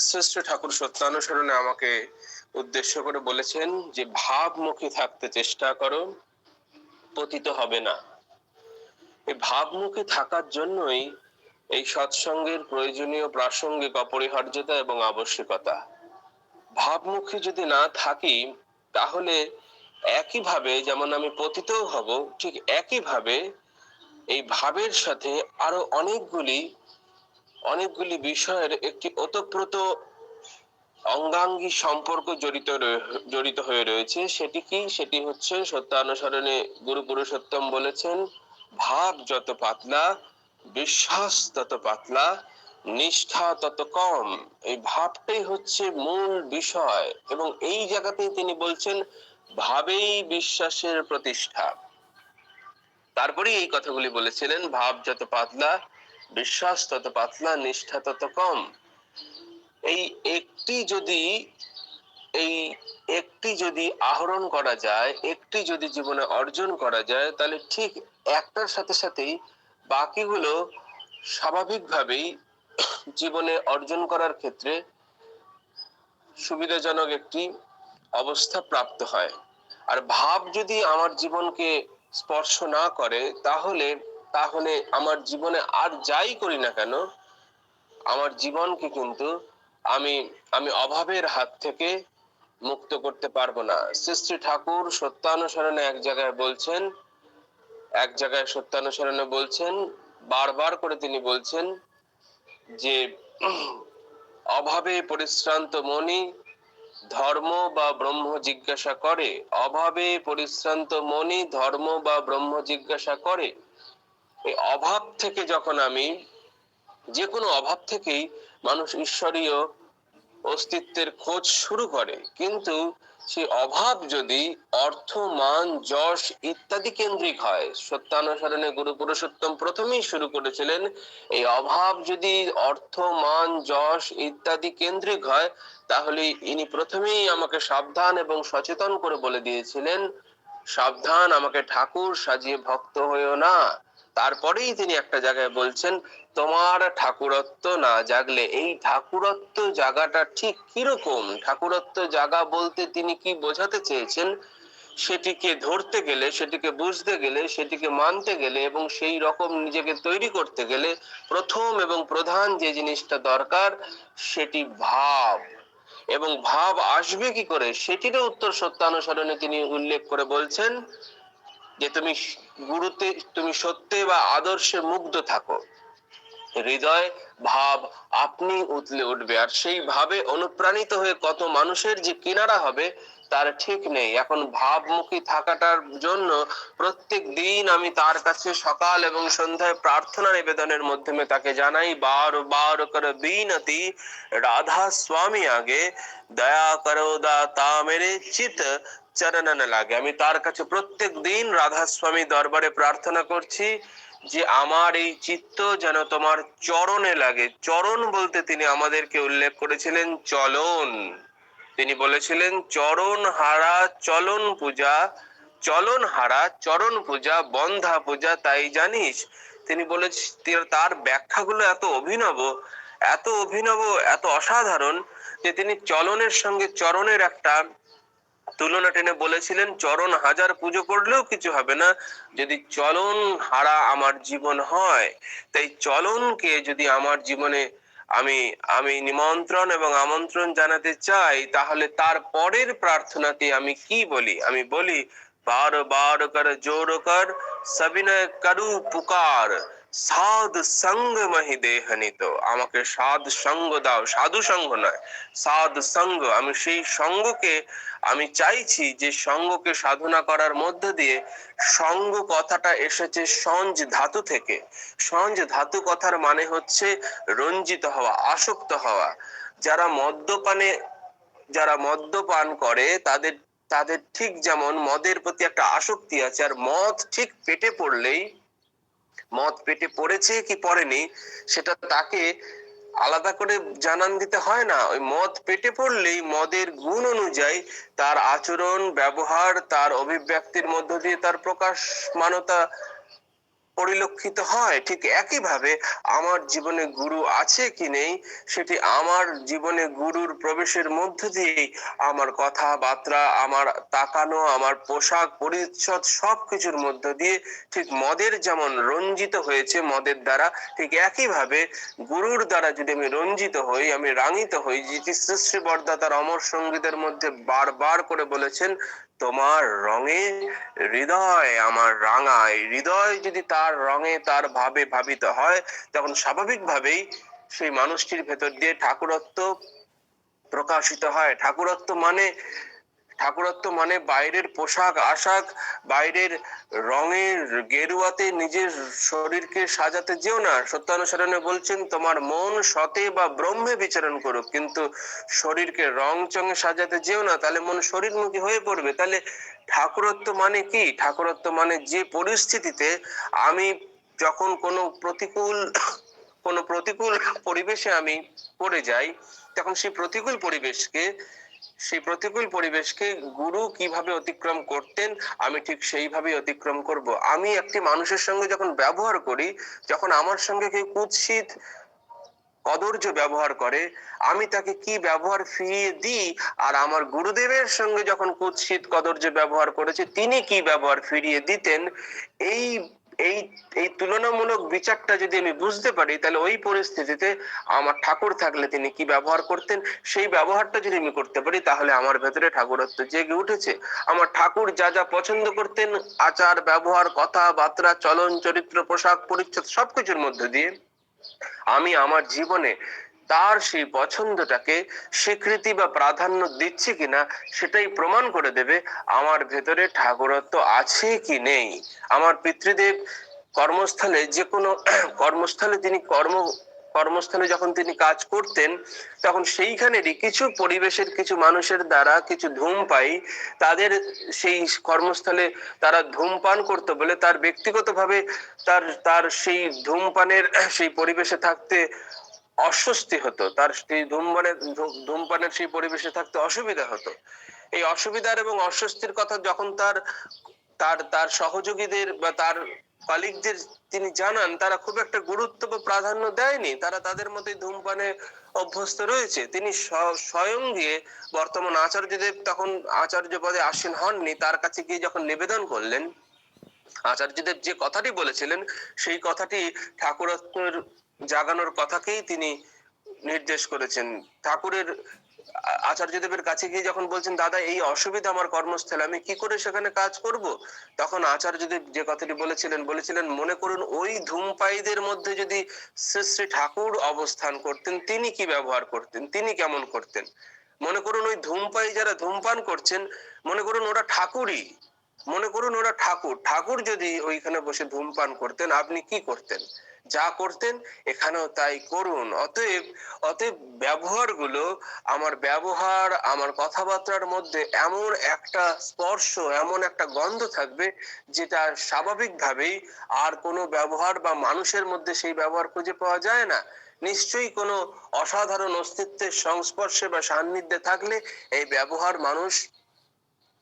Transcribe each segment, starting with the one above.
শ্রেষ্ঠ ঠাকুর সত্যানুসরণে আমাকে উদ্দেশ্য করে বলেছেন যে, ভাবমুখী থাকতে চেষ্টা করো, পতিত হবে না। এই ভাবমুখী থাকার জন্যই এই সৎসঙ্গের প্রয়োজনীয় প্রাসঙ্গিক অপরিহার্যতা এবং আবশ্যকতা। ভাবমুখী যদি না থাকি, তাহলে একইভাবে যেমন আমি পতিতও হব, ঠিক একইভাবে এই ভাবের সাথে আরও অনেকগুলি অনেকগুলি বিষয়ের একটি ওতপ্রোত অঙ্গাঙ্গী সম্পর্ক জড়িত জড়িত হয়ে রয়েছে। সেটি কি? সেটি হচ্ছে সত্যানুসরণে গুরু পুরুষোত্তম বলেছেন, ভাব যত পাতলা, বিশ্বাস তত পাতলা, নিষ্ঠা তত কম। এই ভাবটাই হচ্ছে মূল বিষয় এবং এই জায়গাতেই তিনি বলছেন, ভাবেই বিশ্বাসের প্রতিষ্ঠা। তারপরে এই কথাগুলি বলেছিলেন, ভাব যত পাতলা বিশ্বাস তত পাতলা, নিষ্ঠা তত কম। এই একটি যদি, এই একটি যদি আহরণ করা যায়, একটি যদি জীবনে অর্জন করা যায়, তাহলে ঠিক একটার সাথে সাথেই বাকিগুলো স্বাভাবিকভাবেই জীবনে অর্জন করার ক্ষেত্রে সুবিধাজনক একটি অবস্থা প্রাপ্ত হয়। আর ভাব যদি আমার জীবনকে স্পর্শ না করে, তাহলে তাহলে আমার জীবনে আর যাই করি না কেন, আমার জীবনকে কিন্তু আমি আমি অভাবের হাত থেকে মুক্ত করতে পারব না। শ্রী ঠাকুর সত্যানুসরণে এক জায়গায় বলছেন, এক জায়গায় সত্যানুসরণে বলছেন, বারবার করে তিনি বলছেন যে, অভাবে পরিশ্রান্ত মনি ধর্ম বা ব্রহ্ম জিজ্ঞাসা করে। অভাবে পরিশ্রান্ত মনি ধর্ম বা ব্রহ্ম জিজ্ঞাসা করে। এই অভাব থেকে যখন আমি যে কোনো অভাব থেকেই মানুষ ঈশ্বরীয় অস্তিত্বের খোঁজ শুরু করে। কিন্তু সেই অভাব যদি অর্থ, মান, যশ ইত্যাদি কেন্দ্রিক হয়, সত্যানুসরণে গুরু পুরুষোত্তম প্রথমেই শুরু করেছিলেন, এই অভাব যদি অর্থ, মান, যশ ইত্যাদি কেন্দ্রিক হয়, তাহলে ইনি প্রথমেই আমাকে সাবধান এবং সচেতন করে বলে দিয়েছিলেন, সাবধান, আমাকে ঠাকুর সাজিয়ে ভক্ত হয়েও না। তারপরেই তিনি একটা জায়গায় বলছেন, তোমার ঠাকুরত্ব না জাগলে এই ঠাকুরত্ব জাগাটা ঠিক কীরকম? ঠাকুরত্ব জাগা বলতে তিনি কি বোঝাতে চেয়েছেন? সেটিকে ধরতে গেলে, সেটিকে বুঝতে গেলে, সেটিকে মানতে গেলে এবং সেই রকম নিজেকে তৈরি করতে গেলে প্রথম এবং প্রধান যে জিনিসটা দরকার, সেটি ভাব। এবং ভাব আসবে কি করে? সেটিরও উত্তর সত্যানুসরণে তিনি উল্লেখ করে বলছেন যে তুমি গুরুতে, তুমি সত্যে বা আদর্শে মুগ্ধ থাকো। হৃদয়, ভাব আপনি উতলে উঠবে। আর সেই ভাবে অনুপ্রাণিত হয়ে কত মানুষের যে কিনারা হবে তার ঠিক নেই। এখন ভাবমুখী থাকাটার জন্য প্রত্যেক দিন আমি তার কাছে সকাল এবং সন্ধ্যায় প্রার্থনা নিবেদনের মাধ্যমে তাকে জানাই, বার বার করে বিনতি, রাধা স্বামী আগে, দয়া করো দাতা মেরে চিত চরণন লাগে। আমি তার কাছে প্রত্যেক দিন রাধা স্বামী দরবারে প্রার্থনা করছি যে আমার এই চিত্ত যেন তোমার চরণে লাগে। চরণ বলতে তিনি আমাদেরকে উল্লেখ করেছিলেন, চলন। তিনি বলেছিলেন, চরণ হারা চলন পূজা, চলন হারা চরণ পূজা, বন্ধা পূজা, তাই জানিস? তিনি বলে তার ব্যাখ্যাগুলো এত অভিনব এত অভিনব, এত অসাধারণ যে তিনি চলনের সঙ্গে চরণের একটা তুলনা টেনে বলেছিলেন, চরণ হাজার পুজো করলেও কিছু হবে না। যদি চলন হারা আমার জীবন হয়, তাই চলনকে যদি আমার জীবনে আমি আমি নিমন্ত্রণ এবং আমন্ত্রণ জানাতে চাই, তাহলে তার পরের প্রার্থনাতে আমি কি বলি? আমি বলি বার বার কর, জোর কর, সবিনয় করু, পুকার। সাধ সঙ্গ মহি দেহনিত। আমাকে সাধ সঙ্গ দাও, সাধু সঙ্গ নয়, সাধ সঙ্গ। আমি সেই সঙ্গকে আমি চাইছি যে সঙ্গকে সাধনা করার মধ্য দিয়ে সঙ্গ কথাটা এসেছে সঞ্জ ধাতু থেকে। সঞ্জ ধাতু কথার মানে হচ্ছে রঞ্জিত হওয়া, আসক্ত হওয়া। যারা মদ্যপানে, যারা মদ্যপান করে, তাদের তাদের ঠিক যেমন মদের প্রতি একটা আসক্তি আছে, আর মদ ঠিক পেটে পড়লেই মদ পেটে পড়েছে কি পড়েনি, সেটা তাকে আলাদা করে জানান দিতে হয় না। ওই মদ পেটে পড়লেই মদের গুণ অনুযায়ী তার আচরণ, ব্যবহার, তার অভিব্যক্তির মধ্য দিয়ে তার প্রকাশ মানতা পরিলক্ষিত হয়, ঠিক একইভাবে আমার জীবনে গুরু আছে কি নেই, সেটি আমার জীবনে গুরুর প্রবেশের মধ্য দিয়েই আমার কথাবার্তা, আমার তাকানো, আমার পোশাক পরিচ্ছদ সবকিছুর মধ্য দিয়ে ঠিক মদের যেমন রঞ্জিত হয়েছে, মদের দ্বারা ঠিক একইভাবে গুরুর দ্বারা যদি আমি রঞ্জিত হই, আমি রাঙিত হই যেটি শ্রী বর্দা তার অমর সঙ্গীতের মধ্যে বারবার করে বলেছেন তোমার রঙে হৃদয়, আমার রাঙায় হৃদয় যদি তার রঙে, তার ভাবে ভাবিত হয়, তখন স্বাভাবিকভাবেই সেই মানুষটির ভেতর দিয়ে ঠাকুরত্ব প্রকাশিত হয়। ঠাকুরত্ব মানে ঠাকুরত্ব মানে বাইরের পোশাক, আশাক, বাইরের রঙের গেরুয়াতে নিজের শরীরকে সাজাতে যেও না। সত্যানুসরণে বলছেন, তোমার মন সতে বা ব্রহ্মে বিচরণ করুক, কিন্তু শরীরকে রং চঙে সাজাতে যেও না, তাহলে মন শরীরমুখী হয়ে পড়বে। তাহলে ঠাকুরত্ব মানে কি? ঠাকুরত্ব মানে যে পরিস্থিতিতে আমি যখন কোনো প্রতিকূল কোনো প্রতিকূল পরিবেশে আমি পড়ে যাই, তখন সেই প্রতিকূল পরিবেশকে সেই প্রতিকূল পরিবেশকে গুরু কীভাবে অতিক্রম করতেন, আমি ঠিক সেইভাবেই অতিক্রম করব। আমি একটি মানুষের সঙ্গে যখন ব্যবহার করি, যখন আমার সঙ্গে কেউ কুৎসিত কদর্য ব্যবহার করে, আমি তাকে কি ব্যবহার ফিরিয়ে দিই আর আমার গুরুদেবের সঙ্গে যখন কুৎসিত কদর্য ব্যবহার করেছে, তিনি কি ব্যবহার ফিরিয়ে দিতেন, এই এই এই তুলনামূলক বিচারটা যদি আমি বুঝতে পারি, তাহলে ওই পরিস্থিতিতে আমার ঠাকুর থাকলে তিনি কি ব্যবহার করতেন? সেই ব্যবহারটা যদি আমি করতে পারি, তাহলে আমার ভেতরে ঠাকুরত্ব জেগে উঠেছে। আমার ঠাকুর যা যা পছন্দ করতেন, আচার, ব্যবহার কথা বার্তা চলন, চরিত্র, পোশাক, পরিচ্ছদ, সবকিছুর মধ্যে দিয়ে আমি আমার জীবনে তার সেই পছন্দটাকে স্বীকৃতি বা প্রাধান্য দিচ্ছি কিনা সেটাই প্রমাণ করে দেবে আমার ভেতরে ঠাকুরত্ব আছে কি নেই। আমার পিতৃদেব কর্মস্থলে যে কোনো কর্মস্থলে তিনি কর্ম, কর্মস্থলে যখন তিনি কাজ করতেন, তখন সেইখানেরই কিছু পরিবেশের, কিছু মানুষের দ্বারা কিছু ধূমপাই তাদের সেই কর্মস্থলে তারা ধূমপান করতে বলে তার ব্যক্তিগতভাবে তার তার সেই ধূমপানের সেই পরিবেশে থাকতে অস্বস্তি হতো, তার সেই ধূমপানের ধূমপানের সেই পরিবেশে থাকতে অসুবিধা হতো। এই অসুবিধার এবং অস্বস্তির কথা যখন তার তার তার সহযোগীদের বা তার কলিগদের তিনি জানান, তারা খুব একটা গুরুত্ব বা প্রাধান্য দেয়নি। তারা তাদের মতোই ধূমপানে অভ্যস্ত রয়েছে। তিনি স্ব- স্বয়ং গিয়ে বর্তমান আচার্যদেব তখন আচার্য পদে আসীন হননি। তার কাছে গিয়ে যখন নিবেদন করলেন, আচার্যদেব যে কথাটি বলেছিলেন, সেই কথাটি ঠাকুরত্বের জাগানোর কথাকেই তিনি নির্দেশ করেছেন। ঠাকুরের আচার্যদেবের কাছে গিয়ে যখন বলছেন, দাদা, এই অসুবিধা আমার কর্মস্থলে, আমি কি করে সেখানে কাজ করব? তখন আচার্যদেব যে কথাটি বলেছিলেন বলেছিলেন, মনে করুন, ওই ধূমপায়ীদের মধ্যে যদি শ্রী শ্রী ঠাকুর অবস্থান করতেন, তিনি কি ব্যবহার করতেন? তিনি কেমন করতেন? মনে করুন, ওই ধূমপায়ী যারা ধূমপান করছেন, মনে করুন ওরা ঠাকুরই। মনে করুন ওরা ঠাকুর। ঠাকুর যদি ওইখানে বসে ধূমপান করতেন, আপনি কি করতেন? যা করতেন, এখানেও তাই করুন। অতএব অতএব ব্যবহারগুলো, আমার ব্যবহার, আমার কথাবার্তার মধ্যে এমন একটা স্পর্শ, এমন একটা গন্ধ থাকবে, যেটা স্বাভাবিকভাবেই আর কোনো ব্যবহার বা মানুষের মধ্যে সেই ব্যবহার খুঁজে পাওয়া যায় না। নিশ্চয়ই কোনো অসাধারণ অস্তিত্বের সংস্পর্শে বা সান্নিধ্যে থাকলে এই ব্যবহার মানুষ,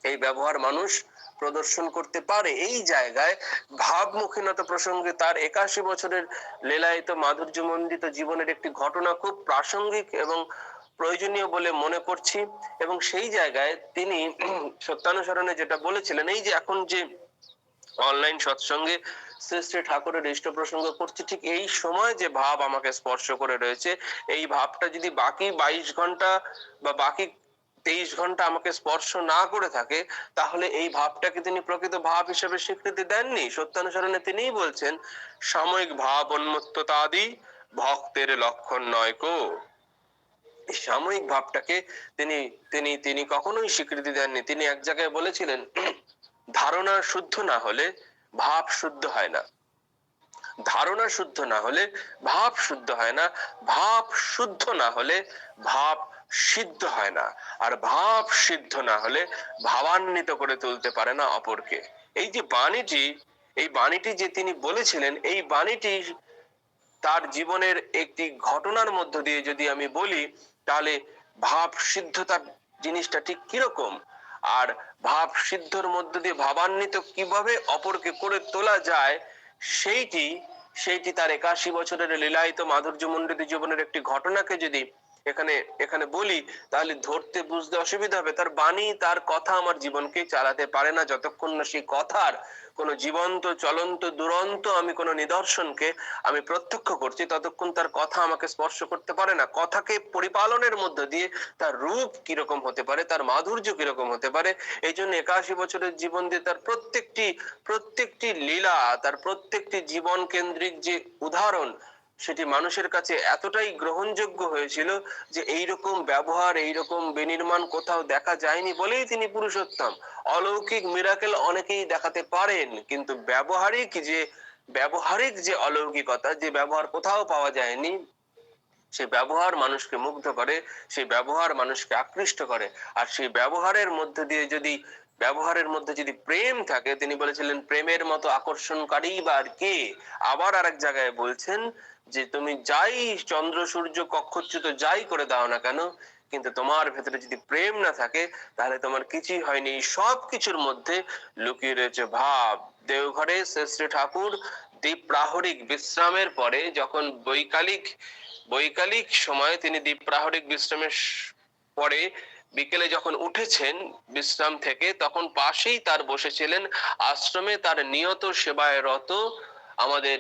এই ব্যবহার মানুষ প্রদর্শন করতে পারে এই জায়গায় ভাবমুখীনতা প্রসঙ্গে তার একাশি বছরের লীলায়িত মাধুর্যমণ্ডিত জীবনের একটি ঘটনা খুব প্রাসঙ্গিক এবং প্রয়োজনীয় বলে মনে করছি এবং সেই জায়গায় তিনি সত্যানুসরণে যেটা বলেছিলেন, এই যে এখন যে অনলাইন সৎসঙ্গে শ্রী শ্রী ঠাকুরের ইষ্ট প্রসঙ্গ করছি, ঠিক এই সময় যে ভাব আমাকে স্পর্শ করে রয়েছে, এই ভাবটা যদি বাকি বাইশ ঘণ্টা বা বাকি তেইশ ঘণ্টা আমাকে স্পর্শ না করে থাকে, তাহলে এই ভাবটাকে তিনি প্রকৃত ভাব হিসেবে স্বীকৃতি দেননি। সত্যানুসরণে তিনিই বলছেন, সাময়িক ভাব উন্মত্ততা আদি ভক্তের লক্ষণ নয় কো। সাময়িক ভাবটাকে তিনি তিনি তিনি কখনোই স্বীকৃতি দেননি। তিনি এক জায়গায় বলেছিলেন, ধারণা শুদ্ধ না হলে ভাব শুদ্ধ হয় না। ধারণা শুদ্ধ না হলে ভাব শুদ্ধ হয় না। ভাব শুদ্ধ না হলে ভাব সিদ্ধ হয় না। আর ভাব সিদ্ধ না হলে ভাবান্বিত করে তুলতে পারে না অপরকে। এই যে বাণীটি, এই বাণীটি যে তিনি বলেছিলেন, এই বাণীটি তার জীবনের একটি ঘটনার মধ্য দিয়ে যদি আমি বলি, তাহলে ভাব সিদ্ধতার জিনিসটা ঠিক কীরকম? আর ভাব সিদ্ধর মধ্য দিয়ে ভাবান্বিত কীভাবে অপরকে করে তোলা যায়, সেইটি সেইটি তার একাশি বছরের লীলায়িত মাধুর্য মণ্ডিত জীবনের একটি ঘটনাকে যদি এখানে এখানে বলি, তাহলে ধরতে বুঝতে অসুবিধা হবে। তার বাণী, তার কথা আমার জীবনকে চালাতে পারে না। যতক্ষণ না সেই কথার কোনো জীবন্ত, চলন্ত, দুরন্ত আমি কোনো নিদর্শনকে আমি প্রত্যক্ষ করছি, ততক্ষণ তার কথা আমাকে স্পর্শ করতে পারে না। কথাকে পরিপালনের মধ্য দিয়ে তার রূপ কীরকম হতে পারে, তার মাধুর্য কীরকম হতে পারে, এই জন্য একাশি বছরের জীবন দিয়ে তার প্রত্যেকটি প্রত্যেকটি লীলা, তার প্রত্যেকটি জীবন কেন্দ্রিক যে উদাহরণ সেটি মানুষের কাছে এতটাই গ্রহণযোগ্য হয়েছিল যে এই রকম ব্যবহার এই রকম বিনির্মাণ কোথাও দেখা যায়নি বলেই তিনি পুরুষোত্তম। অলৌকিক মিরাকেল অনেকেই দেখাতে পারেন, কিন্তু ব্যবহারিক যে ব্যবহারিক যে অলৌকিকতা, যে ব্যবহার কোথাও পাওয়া যায়নি, সে ব্যবহার মানুষকে মুগ্ধ করে সেই ব্যবহার মানুষকে আকৃষ্ট করে। আর সেই ব্যবহারের মধ্যে দিয়ে যদি, ব্যবহারের মধ্যে যদি প্রেম থাকে, তিনি বলেছিলেন, প্রেমের মতো আকর্ষণকারী বা আর কে? আবার আরেক জায়গায় বলছেন যে তুমি যাই চন্দ্র, সূর্য, কক্ষচ্যুত যাই করে দাও না কেন, কিন্তু তোমার ভেতরে যদি প্রেম না থাকে, তাহলে তোমার কিছুই হয়নি। সব কিছুর মধ্যে লুকিয়ে রয়েছে ভাব। দেওঘরে শ্রী ঠাকুর দ্বীপ প্রাহরিক বিশ্রামের পরে যখন বৈকালিক বৈকালিক সময়ে তিনি দ্বীপ প্রাহরিক বিশ্রামের পরে বিকেলে যখন উঠেছেন বিশ্রাম থেকে, তখন পাশেই তার বসেছিলেন আশ্রমে তার নিয়ত সেবায় রত আমাদের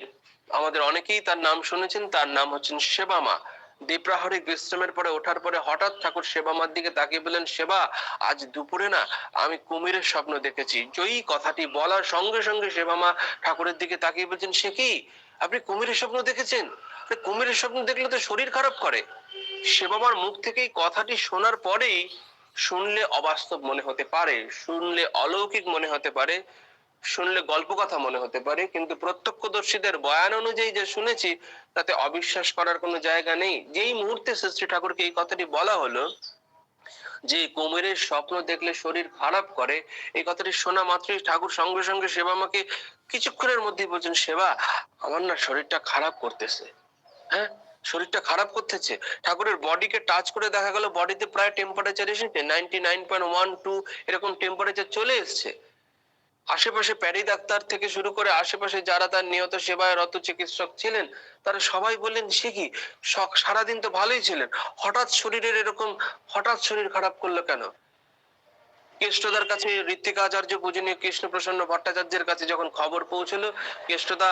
আমাদের অনেকেই তার নাম শুনেছেন, তার নাম হচ্ছেন সেবামা দ্বীপ্রাহরিক বিশ্রামের পরে ওঠার পরে হঠাৎ ঠাকুর সেবামার দিকে তাকিয়ে বললেন সেবা আজ দুপুরে না, আমি কুমিরের স্বপ্ন দেখেছি। জয়ী কথাটি বলার সঙ্গে সঙ্গে সেবামা ঠাকুরের দিকে তাকিয়ে বলছেন, সে কি? আপনি কুমিরের স্বপ্ন দেখেছেন? কুমিরের স্বপ্ন দেখলে তো শরীর খারাপ করে। সেবামার মুখ থেকে কথাটি শোনার পরেই শুনলে অবাস্তব মনে হতে পারে, শুনলে অলৌকিক মনে হতে পারে। শুনলে গল্প কথা মনে হতে পারে, কিন্তু প্রত্যক্ষদর্শীদের বয়ান অনুযায়ী যে শুনেছি, তাতে অবিশ্বাস করার কোনো জায়গা নেই। যেই মুহূর্তে শ্রী ঠাকুরকে এই কথাটি বলা হলো, যে কুমিরের স্বপ্ন দেখলে শরীর খারাপ করে, এই কথাটি শোনা মাত্রই ঠাকুর সঙ্গে সঙ্গে সেবা আমাকে কিছুক্ষণের মধ্যেই বলছেন, সেবা, আমার না শরীরটা খারাপ করতেছে। হ্যাঁ? শরীরটা খারাপ করতেছে? ঠাকুরের বডিকে টাচ করে দেখা গেল, বডিতে প্রায় টেম্পারেচার এসেছে ninety nine point one two এরকম টেম্পারেচার চলে এসছে। আশেপাশে প্যারি ডাক্তার থেকে শুরু করে আশেপাশে যারা তার নিয়ত সেবায় রত চিকিৎসক ছিলেন, তারা সবাই বললেন, সে কি? সারাদিন তো ভালোই ছিলেন। হঠাৎ শরীরের এরকম, হঠাৎ শরীর খারাপ করল কেন? কেষ্টদার কাছে ঋত্বিকা আচার্য পূজনীয় কৃষ্ণ প্রসন্ন ভট্টাচার্যের কাছে যখন খবর পৌঁছলো, কেষ্টদা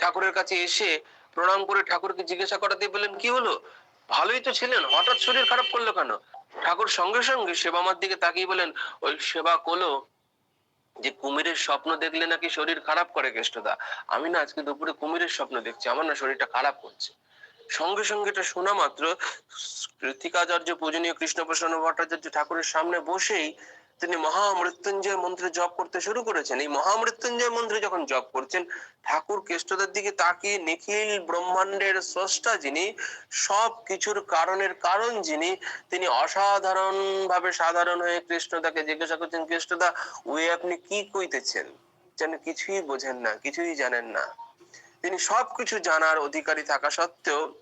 ঠাকুরের কাছে এসে প্রণাম করে ঠাকুরকে জিজ্ঞাসা করাতে বললেন, কি হলো? ভালোই তো ছিলেন, হঠাৎ শরীর খারাপ করল কেন? ঠাকুর সঙ্গে সঙ্গে সেবামার দিকে তাকিয়ে বলেন ওই সেবা কোলো যে কুমিরের স্বপ্ন দেখলে নাকি শরীর খারাপ করে কেষ্টদা? আমি না আজকে দুপুরে কুমিরের স্বপ্ন দেখছি, আমার না শরীরটা খারাপ করছে। সঙ্গে সঙ্গে এটা শোনা মাত্র, কৃতিকাচার্য পূজনীয় কৃষ্ণপ্রসন্ন ভট্টাচার্য ঠাকুরের সামনে বসেই তিনি মহামৃত্যুঞ্জয় মন্ত্রে জপ করতে শুরু করেছেন। এই মহামৃত্যুঞ্জয় মন্ত্রে যখন জপ করছেন, ঠাকুর কেষ্টদের দিকে তাকিয়ে নিখিল ব্রহ্মাণ্ডের স্রষ্টা যিনি সব কিছুর কারণের কারণ যিনি, তিনি অসাধারণ ভাবে সাধারণ হয়ে কৃষ্ণদাকে জিজ্ঞাসা করছেন কৃষ্ণদা ওই আপনি কি কইতেছেন? যেন কিছুই বোঝেন না, কিছুই জানেন না। তিনি সবকিছু জানার অধিকারী থাকা সত্ত্বেও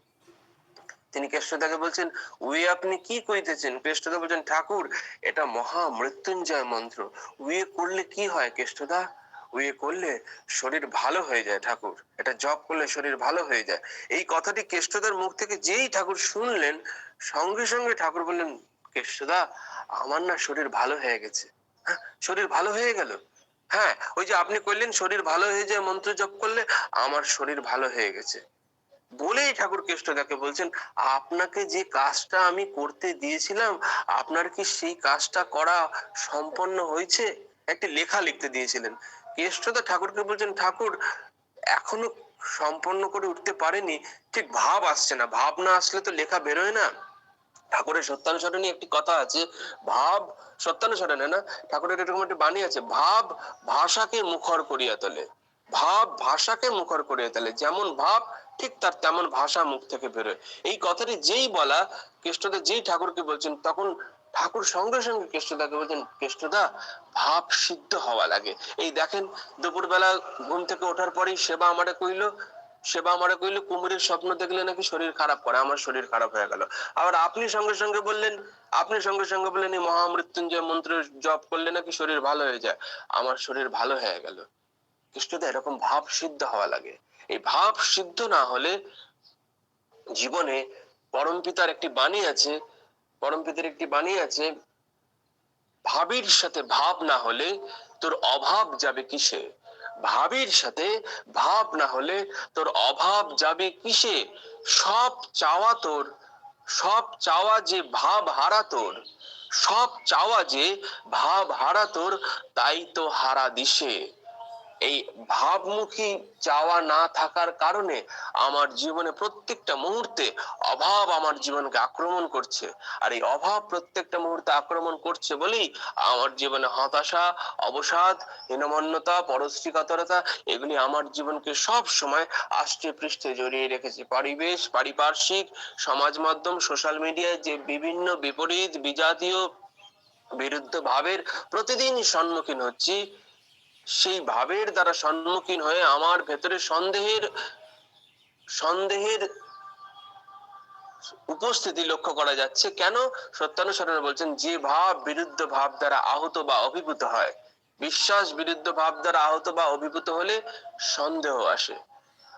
তিনি কেষ্টদাকে বলছেন, উয়ে আপনি কি কইতেছেন? কেষ্টদা বলছেন, ঠাকুর, এটা মহা মৃত্যুঞ্জয় মন্ত্র। উয়ে করলে কি হয় কেষ্টদা? উয়ে করলে শরীর ভালো হয়ে যায় ঠাকুর। এটা জপ করলে শরীর ভালো হয়ে যায়। এই কথাটি কেষ্টদার মুখ থেকে যেই ঠাকুর শুনলেন, সঙ্গে সঙ্গে ঠাকুর বললেন, কেষ্টদা, আমার না শরীর ভালো হয়ে গেছে। হ্যাঁ শরীর ভালো হয়ে গেল? হ্যাঁ ওই যে আপনি করলেন শরীর ভালো হয়ে যায় মন্ত্র জপ করলে, আমার শরীর ভালো হয়ে গেছে। বলেই ঠাকুর কেষ্টদাকে বলছেন, আপনাকে যে কাজটা আমি করতে দিয়েছিলাম, আপনার কি সেই কাজটা করা সম্পন্ন হয়েছে? একটি লেখা লিখতে দিয়েছিলেন। কেষ্টদা ঠাকুরকে বলছেন, ঠাকুর, এখনও সম্পন্ন করে উঠতে পারেনি, ঠিক ভাব আসছে না, ভাব না আসলে তো লেখা বেরোয় না। ঠাকুরের সত্যানুসরণী একটি কথা আছে, ভাব, সত্যানুসরণে না, ঠাকুরের এরকম একটি বাণী আছে, ভাব ভাষাকে মুখর করিয়া তোলে, ভাব ভাষাকে মুখর করিয়া তোলে, যেমন ভাব ঠিক তার তেমন ভাষা মুখ থেকে বেরোয়। এই কথাটি যেই বলা কৃষ্ণদা যেই ঠাকুরকে বলছেন, তখন ঠাকুর সঙ্গে সঙ্গে কৃষ্ণদাকে বলছেন কৃষ্ণদা ভাব সিদ্ধ হওয়া লাগে। এই দেখেন, দুপুরবেলা ঘুম থেকে ওঠার পরেই সেবা আমারে কইলো, সেবা আমারে কইলো, কুমিরের স্বপ্ন দেখলে নাকি শরীর খারাপ করে, আমার শরীর খারাপ হয়ে গেল। আবার আপনি সঙ্গে সঙ্গে বললেন, আপনি সঙ্গে সঙ্গে বললেন, এই মহামৃত্যুঞ্জয় মন্ত্র জপ করলে নাকি শরীর ভালো হয়ে যায়? আমার শরীর ভালো হয়ে গেল। কৃষ্ণদা এরকম ভাব সিদ্ধ হওয়া লাগে। এই ভাব সিদ্ধ না হলে জীবনে পরমপিতার একটি বাণী আছে পরমপিতার একটি বাণী আছে, ভাবির সাথে ভাব না হলে তোর অভাব যাবে কিসে? ভাবির সাথে ভাব না হলে তোর অভাব যাবে কিসে? সব চাওয়া তোর, সব চাওয়া যে ভাব হারা তোর, সব চাওয়া যে ভাব হারা তোর, তাই তো হারা দিশে এই ভাবমুখী চাওয়া না থাকার কারণে আমার জীবনে প্রত্যেকটা মুহূর্তে অভাব আমার জীবনকে আক্রমণ করছে। আর এই অভাব প্রত্যেকটা মুহূর্তে আক্রমণ করছে বলেই আমার জীবনে হতাশা, অবসাদ, হীনমন্যতা, পরশ্রীকাতরতা এগুলি আমার জীবনকে সব সময় আষ্টে পৃষ্ঠে জড়িয়ে রেখেছে। পরিবেশ, পারিপার্শ্বিক, সমাজ মাধ্যম, সোশ্যাল মিডিয়ায় যে বিভিন্ন বিপরীত, বিজাতীয় বিরুদ্ধ ভাবের প্রতিদিন সম্মুখীন হচ্ছি। সেই ভাবের দ্বারা সম্মুখীন হয়ে আমার ভেতরে সন্দেহের সন্দেহের উপস্থিতি লক্ষ্য করা যাচ্ছে। কেন? সত্যানুসরণে বলছেন, যে ভাব বিরুদ্ধ ভাব দ্বারা আহত বা অভিভূত হয়, বিশ্বাস বিরুদ্ধ ভাব দ্বারা আহত বা অভিভূত হলে সন্দেহ আসে।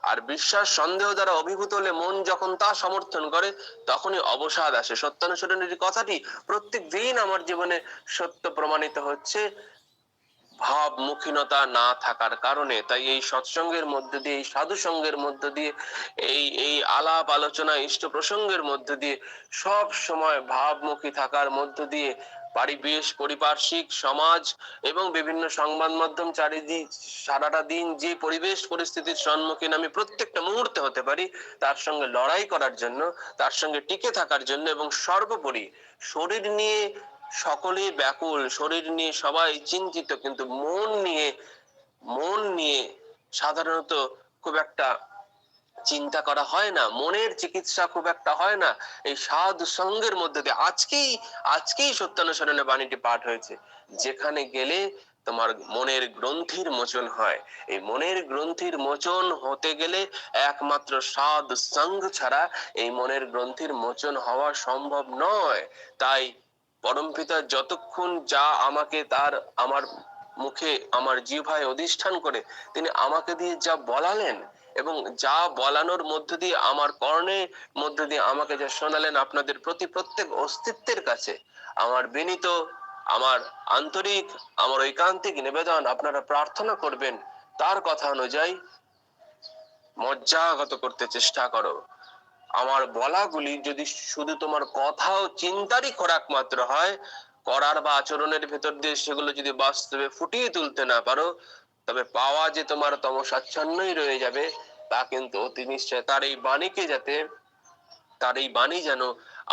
আর বিশ্বাস সন্দেহ দ্বারা অভিভূত হলে মন যখন তা সমর্থন করে, তখনই অবসাদ আসে। সত্যানুসরণের কথাটি প্রত্যেক দিন আমার জীবনে সত্য প্রমাণিত হচ্ছে। ভাবমুখীনতা না থাকার কারণে তাই এই সৎসঙ্গের মধ্যে দিয়ে, এই সাধু সঙ্গের মধ্যে দিয়ে, এই এই আলাপ আলোচনা, ইষ্ট প্রসঙ্গের মধ্যে দিয়ে, সব সময় ভাবমুখী থাকার মধ্য দিয়ে পরিবেশ, পরিপার্শ্বিক সমাজ এবং বিভিন্ন সংবাদ মাধ্যম চারিদিক সারাটা দিন যে পরিবেশ পরিস্থিতির সম্মুখীন আমি প্রত্যেকটা মুহূর্তে হতে পারি, তার সঙ্গে লড়াই করার জন্য, তার সঙ্গে টিকে থাকার জন্য এবং সর্বোপরি শরীর নিয়ে সকলেই ব্যাকুল, শরীর নিয়ে সবাই চিন্তিত, কিন্তু মন নিয়ে মন নিয়ে সাধারণত খুব একটা চিন্তা করা হয় না, মনের চিকিৎসা খুব একটা হয় না। এই সাধু সঙ্গের মধ্যে দিয়ে আজকেই আজকেই সত্যানুসরণের বাণীটি পাঠ হয়েছে। যেখানে গেলে তোমার মনের গ্রন্থির মোচন হয়। এই মনের গ্রন্থির মোচন হতে গেলে একমাত্র সাধ সঙ্গ ছাড়া এই মনের গ্রন্থির মোচন হওয়া সম্ভব নয়। তাই পরমপিতা যতক্ষণ যা আমাকে তার, আমার মুখে, আমার জিভায় অধিষ্ঠান করে, তিনি আমাকে দিয়ে যা বলালেন এবং যা বলানোর মধ্য দিয়ে, আমার কর্ণের মধ্য দিয়ে আমাকে যা শোনালেন আপনাদের প্রতি প্রত্যেক অস্তিত্বের কাছে, আমার বিনীত, আমার আন্তরিক, আমার ঐকান্তিক নিবেদন আপনারা প্রার্থনা করবেন। তার কথা অনুযায়ী মজ্জাগত করতে চেষ্টা করো। আমার বলাগুলি যদি শুধু তোমার কথা ও চিন্তারই খোরাক মাত্র হয়, করার বা আচরণের ভেতর দিয়ে সেগুলো যদি বাস্তবে ফুটিয়ে তুলতে না পারো, তবে পাওয়া যে তোমার তমসাচ্ছন্নই রয়ে যাবে, তা কিন্তু অতি নিশ্চয়। তার এই বাণীকে যাতে তার এই বাণী যেন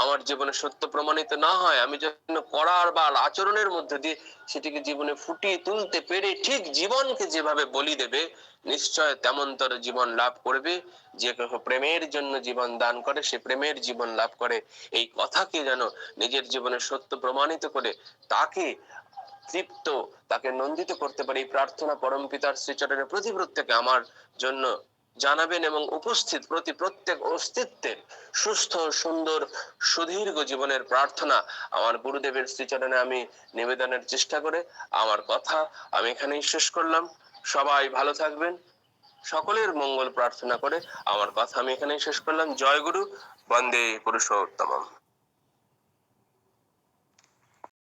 আমার জীবনে সত্য প্রমাণিত না হয়, আমি যেন করার বা আচরণের মধ্যে দিয়ে সেটিকে জীবনে ফুটিয়ে তুলতে পেরে ঠিক জীবনকে যেভাবে বলি দেবে, নিশ্চয় তেমনতর জীবন লাভ করবে। যে কেহ প্রেমের জন্য জীবন দান করে, সে প্রেমের জীবন লাভ করে। এই কথাকে যেন নিজের জীবনে সত্য প্রমাণিত করে, তাকে তৃপ্ত, তাকে নন্দিত করতে পারি। প্রার্থনা পরম পিতার শ্রীচরণে প্রতি প্রত্যেকে আমার জন্য জানাবেন এবং উপস্থিত প্রতি প্রত্যেক অস্তিত্বের সুস্থ, সুন্দর, সুদীর্ঘ জীবনের প্রার্থনা আমার গুরুদেবের শ্রীচরণে আমি নিবেদনের চেষ্টা করে আমার কথা আমি এখানেই শেষ করলাম। সবাই ভালো থাকবেন। সকলের মঙ্গল প্রার্থনা করে আমার কথা আমি এখানেই শেষ করলাম। জয় গুরু। বন্দে পুরুষোত্তমম।